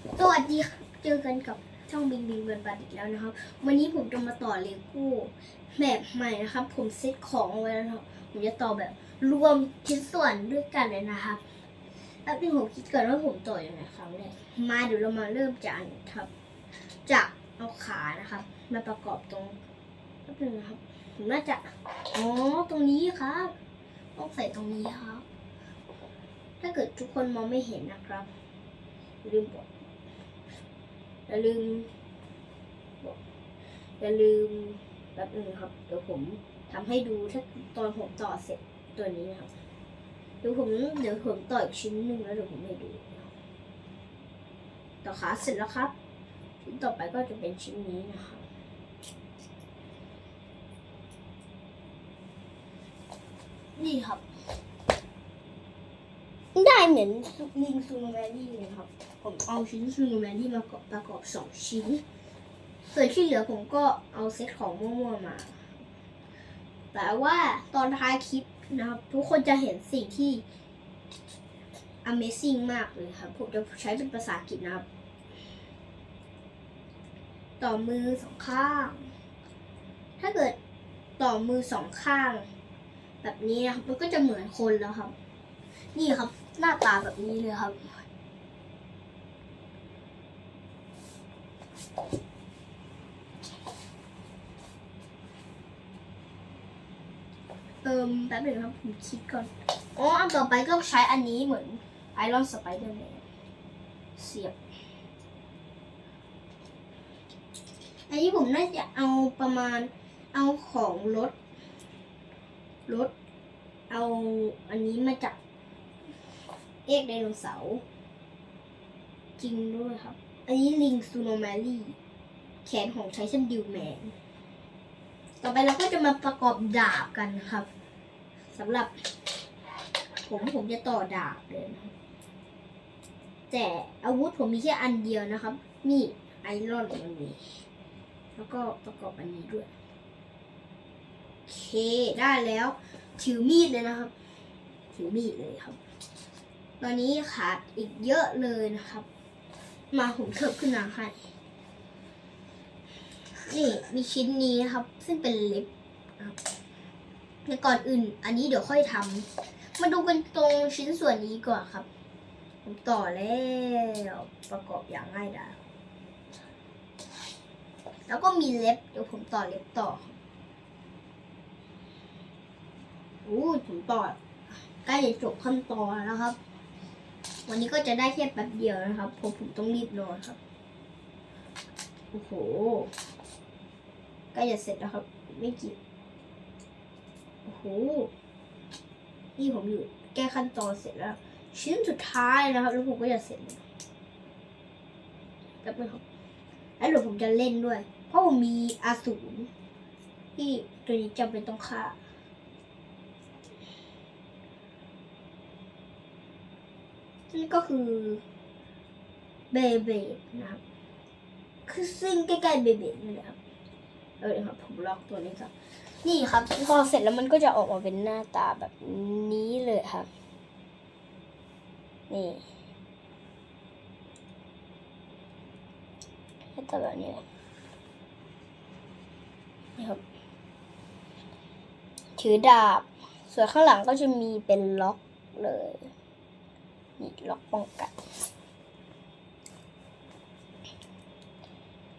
สวัสดีค่ะเจอกันกับช่องบิงบิงเบิร์นบัตอีกแล้วนะครับ วันนี้ผมจะมาต่อเลโก้แบบใหม่นะครับ ผมเซตของเอาไว้แล้วนะครับผมจะต่อแบบรวมชิ้นส่วนด้วยกันเลยนะครับแล้วที่ผมคิดก่อนว่าผมต่ออยังไงครั้งแรกมาเดี๋ยวเรามาเริ่มจากอันครับจากเอาขานะครับมาประกอบตรงแป๊บนึงนะครับผมน่าจะอ๋อตรงนี้ครับต้องใส่ตรงนี้ครับ ถ้าเกิดทุกคนมองไม่เห็นนะครับลืมบอก อย่าลืมบอกอย่าลืมแป๊บนึงครับ เดี๋ยวผมทำให้ดูถ้าตอนผมต่อเสร็จตัวนี้นะครับ เดี๋ยวผมเดี๋ยวผมต่ออีกชิ้นหนึ่งแล้วเดี๋ยวผมให้ดู ต่อขาเสร็จแล้วครับ ชิ้นต่อไปก็จะเป็นชิ้นนี้นะครับนี่ครับ ได้เหมือนลิงซูโนแมรี่เลยครับ ผมเอาชิ้นซูโนแมรี่มาประกอบสองชิ้น ส่วนที่เหลือผมก็เอาเซตของมั่วๆมา แต่ว่าตอนท้ายคลิปนะครับ ทุกคนจะเห็นสิ่งที่ Amazing มากเลยครับ ผมจะใช้เป็นภาษาอังกฤษนะครับ ต่อมือสองข้าง ถ้าเกิดต่อมือสองข้าง แบบนี้นะครับ มันก็จะเหมือนคนแล้วครับ นี่ครับหน้าตาแบบนี้เลยครับ เติมแป๊บหนึงครับผมคิดก่อนอ๋ออันต่อไปก็ใช้อันนี้เหมือนไอรอนสไปเดอร์แมนเสียบ อันนี้ผมน่าจะเอาประมาณเอาของรถรถเอาอันนี้มาจากเอกไดโนเสาร์จริงด้วยครับ อันนี้ลิงซูโนแมรี่ แขนของไทชันดิวแมน ต่อไปเราก็จะมาประกอบดาบกันนะครับสำหรับ ผมผมจะต่อดาบเลยนะครับแต่อาวุธผมมีแค่อันเดียวนะครับนี่ไอรอนมันมีแล้วก็ประกอบอันนี้ด้วยโอเคได้แล้ว ถือมีดเลยนะครับ ถือมีดเลยครับ ตอนนี้ขาดอีกเยอะเลยนะครับ มาผมเทิบขึ้นมาให้ นี่มีชิ้นนี้นะครับ ซึ่งเป็นเล็บนะครับแต่ก่อนอื่น อันนี้เดี๋ยวค่อยทำมาดูกันตรงชิ้นส่วนนี้ก่อนครับผมต่อแล้วประกอบอย่างง่ายดายแล้วก็มีเล็บเดี๋ยวผมต่อเล็บต่อครับโอ้ผมต่อใกล้จะจบขั้นตอนแล้วครับ วันนี้ก็จะได้แค่แป๊บเดียวนะครับเพราะผมต้องรีบนอนครับ โอ้โห ล้จะเสร็จแล้วครับ ไม่กี่โอ้โหนี่ผมอยู่แก้ขั้นตอนเสร็จแล้ว ชิ้นสุดท้ายนะครับ แล้วผมก็จะเสร็จแล้วแป๊บนึงครับแล้วเดี๋ยวผมจะเล่นด้วย เพราะผมมีอาสูรที่ตัวนี้จำเป็นต้องฆ่านี่ก็คือเบเบนะครับ คือซึ่งใกล้ๆเบเบดนี่แหละครับ เออครับผมล็อกตัวนี้ครับนี่ครับพอเสร็จแล้วมันก็จะออกมาเป็นหน้าตาแบบนี้เลยครับ นี่หน้าตาแบบนี้นี่ครับ ถือดาบ ส่วนข้างหลังก็จะมีเป็นล็อกเลย นี่ล็อกป้องกัน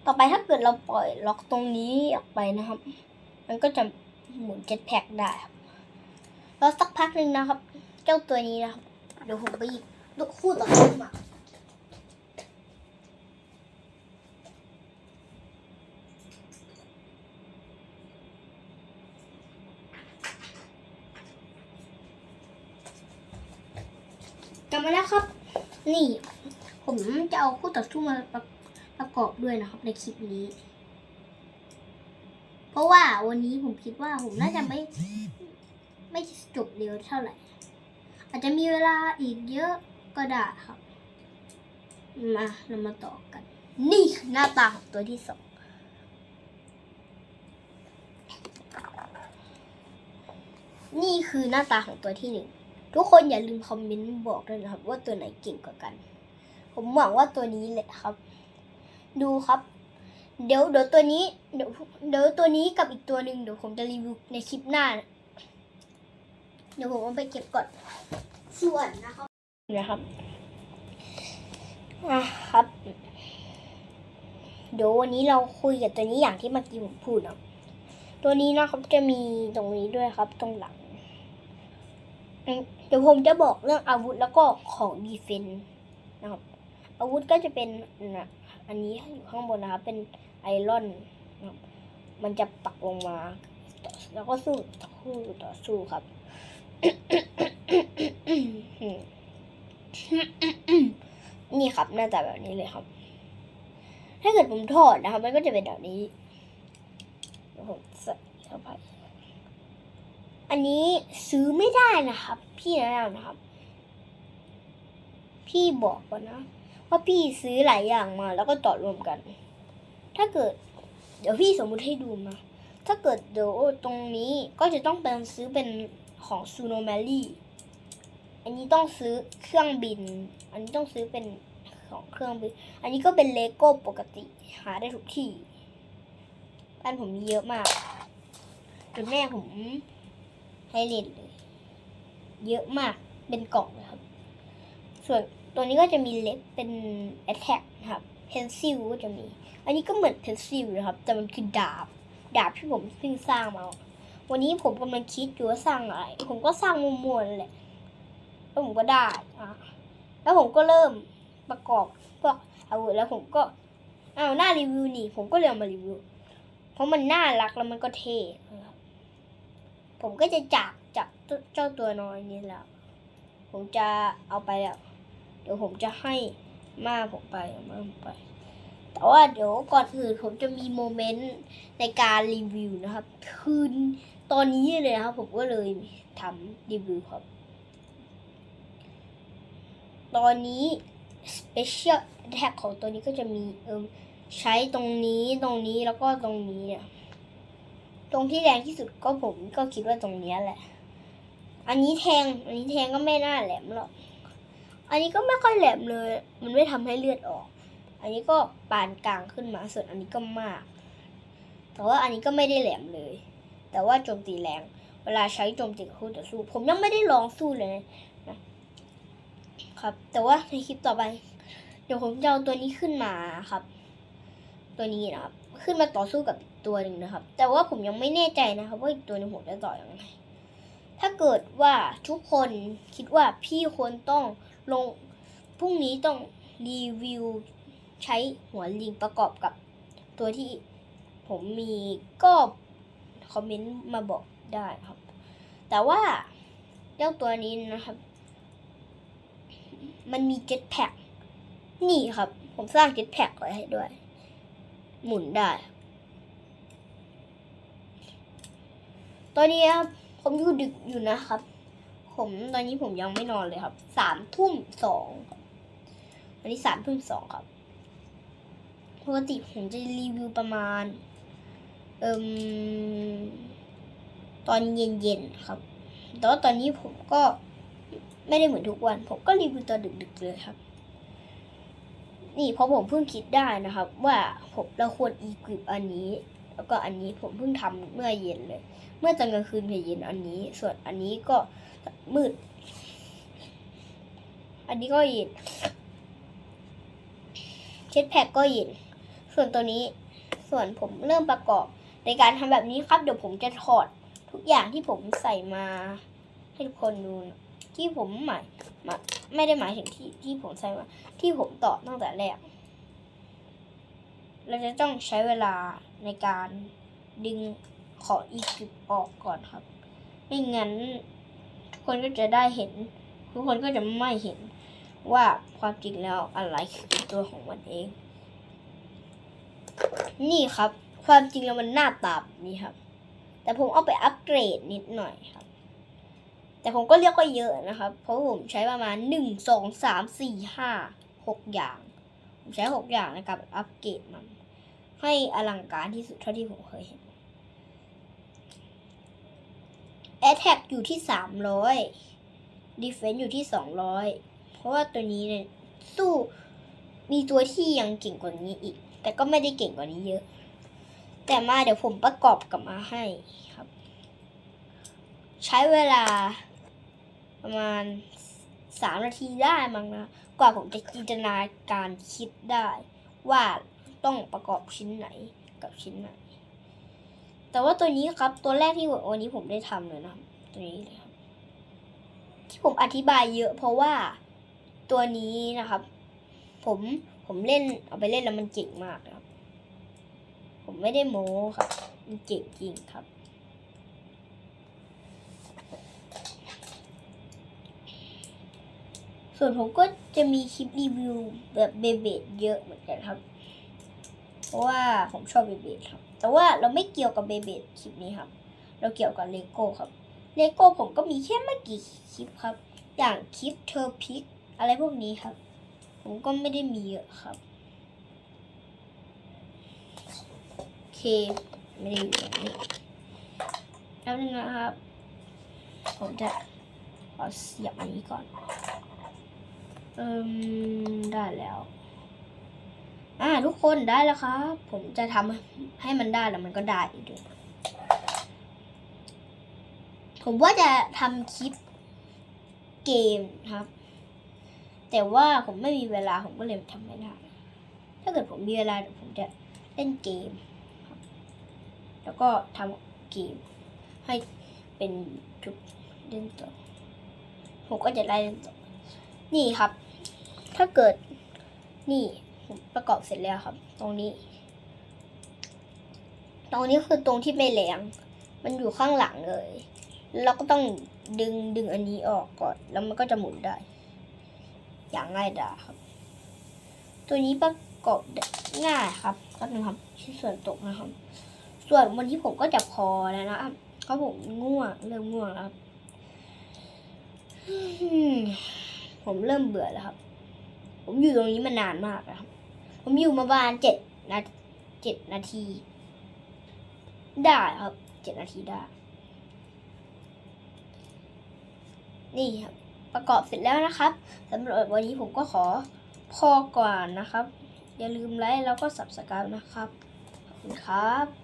ต่อไปถ้าเกิดเราปล่อยล็อกตรงนี้ออกไปนะครับ มันก็จะหมุนเจ็ตแพ็กได้ครับแล้วสักพักหนึ่งนะครับ เจ้าตัวนี้นะครับ เดี๋ยวผมไปหยิบลูกคู่ต่อสู้มากลับมาแล้วครับ นี่ ผมจะเอาคู่ต่อสู้มาประ ประกอบด้วยนะครับในคลิปนี้ เพราะว่าวันนี้ผมคิดว่าผมน่าจะไม่ ไม่จบเร็วเท่าไหร่ อาจจะมีเวลาอีกเยอะก็ได้ครับ มาเรามาต่อกัน นี่คือหน้าตาของตัวที่สองนี่คือหน้าตาของตัวที่หนึ่งทุกคนอย่าลืมคอมเมนต์บอกด้วยนะครับ ว่าตัวไหนเก่งกว่ากัน ผมหวังว่าตัวนี้แหละครับ ดูครับ เดี๋ยวเดี๋ยวตัวนี้เดี๋ยวเดี๋ยวตัวนี้กับอีกตัวหนึ่งเดี๋ยวผมจะรีวิวในคลิปหน้านะเดี๋ยวผมเอาไปเก็บก่อน ส่วนนะครับนะครับอะครับ เดี๋ยววันนี้เราคุยกับตัวนี้อย่างที่เมื่อกี้ผมพูดเนาะตัวนี้นะครับจะมีตรงนี้ด้วยครับ ตรงหลังอืมเดี๋ยวผมจะบอกเรื่องอาวุธแล้วก็ของดีเฟนต์นะครับ อาวุธก็จะเป็นนะอันนี้อยู่ข้างบนนะครับ เป็นไอรอนนะครับมันจะปักลงมา แล้วก็สู้สู้ต่อสู้ครับนี่ครับหน้าตาแบบนี้เลยครับ ถ้าเกิดผมถอดนะครับ มันก็จะเป็นแบบนี้ผมใส่เข้าไปอันนี้ซื้อไม่ได้นะครับ พี่แนะนำนะครับ พี่บอกก่อนนะ ว่าพี่ซื้อหลายอย่างมา แล้วก็ต่อรวมกัน ถ้าเกิด เดี๋ยวพี่สมมุติให้ดูมา ถ้าเกิดเดี๋ยวตรงนี้ก็จะต้องเป็นซื้อเป็นของซูโนแมลี่ อันนี้ต้องซื้อเครื่องบิน อันนี้ต้องซื้อเป็นของเครื่องบิน อันนี้ก็เป็นเลโก้ปกติหาได้ทุกที่ บ้านผมมีเยอะมากจนแม่ผมให้เล่นเลย เยอะมากเป็นกล่องเลยครับ ส่วน ตัวนี้ก็จะมีเล็บเป็น attack นะครับ pencil ก็จะมี อันนี้ก็เหมือน pencil นะครับ แต่มันคือดาบ ดาบที่ผมเพิ่งสร้างมา วันนี้ผมกำลังคิดอยู่ว่าสร้างอะไร ผมก็สร้างมัวๆนั่นแหละ แล้วผมก็ได้อะแล้วผมก็เริ่มประกอบพวกอาวุธแล้วผมก็อ้าวหน้ารีวิวนี่ ผมก็เลยเอามารีวิว เพราะมันน่ารักแล้วมันก็เท่ผมก็จะจากจากเจ้าตัวน้อยนี้แล้ว ผมจะเอาไปแล้ว เดี๋ยวผมจะให้มาผมไปมาผมไป แต่ว่าเดี๋ยวก่อนอื่นผมจะมีโมเมนต์ในการรีวิวนะครับ คืนตอนนี้เลยนะครับ ผมก็เลยทำรีวิวครับ ตอนนี้ Special Attack ของตัวนี้ก็จะมีเอิมใช้ตรงนี้ตรงนี้แล้วก็ตรงนี้เนี่ยตรงที่แรงที่สุดก็ผมก็คิดว่าตรงเนี้ยแหละ อันนี้แทง อันนี้แทงก็ไม่น่าแหลมหรอก อันนี้ก็ไม่ค่อยแหลมเลย มันไม่ทำให้เลือดออก อันนี้ก็ปานกลางขึ้นมาส่วนอันนี้ก็มาก แต่ว่าอันนี้ก็ไม่ได้แหลมเลย แต่ว่าโจมตีแรง เวลาใช้โจมตีกับคู่ต่อสู้ ผมยังไม่ได้ลองสู้เลยนะครับ แต่ว่าในคลิปต่อไป เดี๋ยวผมจะเอาตัวนี้ขึ้นมาครับ ตัวนี้นะครับ ขึ้นมาต่อสู้กับตัวหนึ่งนะครับ แต่ว่าผมยังไม่แน่ใจนะครับ ว่าอีกตัวนึงผมจะต่ออยังไงถ้าเกิดว่าทุกคนคิดว่าพี่ควรต้อง ลงพรุ่งนี้ต้องรีวิวใช้หัวลิงประกอบกับตัวที่ผมมีก็คอมเมนต์มาบอกได้ครับ แต่ว่าเจ้าตัวนี้นะครับ มันมีเจ็ตแพ็กนี่ครับ ผมสร้างเจ็ตแพ็กไว้ให้ด้วย หมุนได้ ตอนนี้ครับผมอยู่ดึกอยู่นะครับ ผมตอนนี้ผมยังไม่นอนเลยครับสามทุ่มสองวันนี้สามทุ่มสองครับปกติผมจะรีวิวประมาณเอิมตอนเย็นๆครับแต่ว่าตอนนี้ผมก็ไม่ได้เหมือนทุกวัน ผมก็รีวิวตอนดึกๆเลยครับ นี่เพราะผมเพิ่งคิดได้นะครับ ว่าผมเราควรอีกวิปอันนี้ แล้วก็อันนี้ผมเพิ่งทำเมื่อเย็นเลย เมื่อตอนกลางคืนเย็นอันนี้ ส่วนอันนี้ก็ มืด อันนี้ก็เย็นเช็ดแพ็กก็เย็นส่วนตัวนี้ส่วนผมเริ่มประกอบในการทำแบบนี้ครับ เดี๋ยวผมจะถอดทุกอย่างที่ผมใส่มา ให้ทุกคนดูที่ผมหมายมาไม่ได้หมายถึงที่ที่ผมใส่มาที่ผมต่อตั้งแต่แรก เราจะต้องใช้เวลาในการดึงขออีกออกก่อนครับ ไม่งั้น คนก็จะได้เห็น ทุกคนก็จะไม่เห็นว่าความจริงแล้วอะไรคือตัวของมันเอง นี่ครับ ความจริงแล้วมันหน้าตาแบบนี้ครับ แต่ผมเอาไปอัปเกรดนิดหน่อยครับ แต่ผมก็เรียกว่าเยอะนะครับ เพราะผมใช้ประมาณหนึ่งสองสามสี่ห้าหกอย่าง ผมใช้หกอย่างในการอัปเกรดมัน ให้อลังการที่สุดเท่าที่ผมเคยเห็น Attack อยู่ที่สามร้อย Defense อยู่ที่สองร้อยเพราะว่าตัวนี้เนี่ยสู้มีตัวที่ยังเก่งกว่านี้อีก แต่ก็ไม่ได้เก่งกว่านี้เยอะ แต่มาเดี๋ยวผมประกอบกลับมาให้ครับ ใช้เวลาประมาณสามนาทีได้มั้งนะ กว่าผมจะจินตนาการคิดได้ ว่าต้องประกอบชิ้นไหนกับชิ้นไหน แต่ว่าตัวนี้ครับตัวแรกที่วันนี้ผมได้ทำเลยนะตัวนี้เลยครับที่ผมอธิบายเยอะ เพราะว่าตัวนี้นะครับ ผมผมเล่นเอาไปเล่นแล้วมันเจ๋งมากนะครับ ผมไม่ได้โม้ครับ มันเจ๋งจริงครับส่วนผมก็จะมีคลิปรีวิวแบบเบเบดเยอะเหมือนกันครับ เพราะว่าผมชอบเบเบดครับ แต่ว่าเราไม่เกี่ยวกับเบเบดคลิปนี้ครับ เราเกี่ยวกับเลโก้ครับเลโก้ผมก็มีแค่ไม่กี่คลิปครับ อย่างคลิปเธอพิกอะไรพวกนี้ครับ ผมก็ไม่ได้มีเยอะครับโอเคไม่ได้อยู่ตรงนี้แล้วนึงนะครับ ผมจะขอเสียบอันนี้ก่อน เอิมได้แล้ว อ่าทุกคนได้แล้วครับ ผมจะทำให้มันได้แล้วมันก็ได้อีกด้วยผมว่าจะทำคลิปเกมครับ แต่ว่าผมไม่มีเวลาผมก็เลยทำไม่ได้ ถ้าเกิดผมมีเวลาเดี๋ยวผมจะเล่นเกม แล้วก็ทำเกม ให้เป็นจุดเล่นต่อผมก็จะได้เล่นต่อนี่ครับ ถ้าเกิดนี่ ผมประกอบเสร็จแล้วครับ ตรงนี้ ตรงนี้คือตรงที่ไม่แหลงมันอยู่ข้างหลังเลย เราก็ต้องดึงดึงอันนี้ออกก่อน แล้วมันก็จะหมุนได้ อย่างง่ายดายครับ ตัวนี้ประกอบง่ายครับก็นะครับชิ้นส่วนตกนะครับ ส่วนวันที่ผมก็จะพอแล้วนะครับเพราะผมง่วงเริ่มง่วงแล้วครับผมเริ่มเบื่อแล้วครับ ผมอยู่ตรงนี้มานานมากแล้วครับ ผมอยู่มาประมาณเจ็ดนาเจ็ดนาที ได้ครับเจ็ดนาทีได้ นี่ครับ ประกอบเสร็จแล้วนะครับสำหรับวันนี้ผมก็ขอพอก่อนนะครับ อย่าลืมไลค์แล้วก็สับสกัดนะครับ ขอบคุณครับ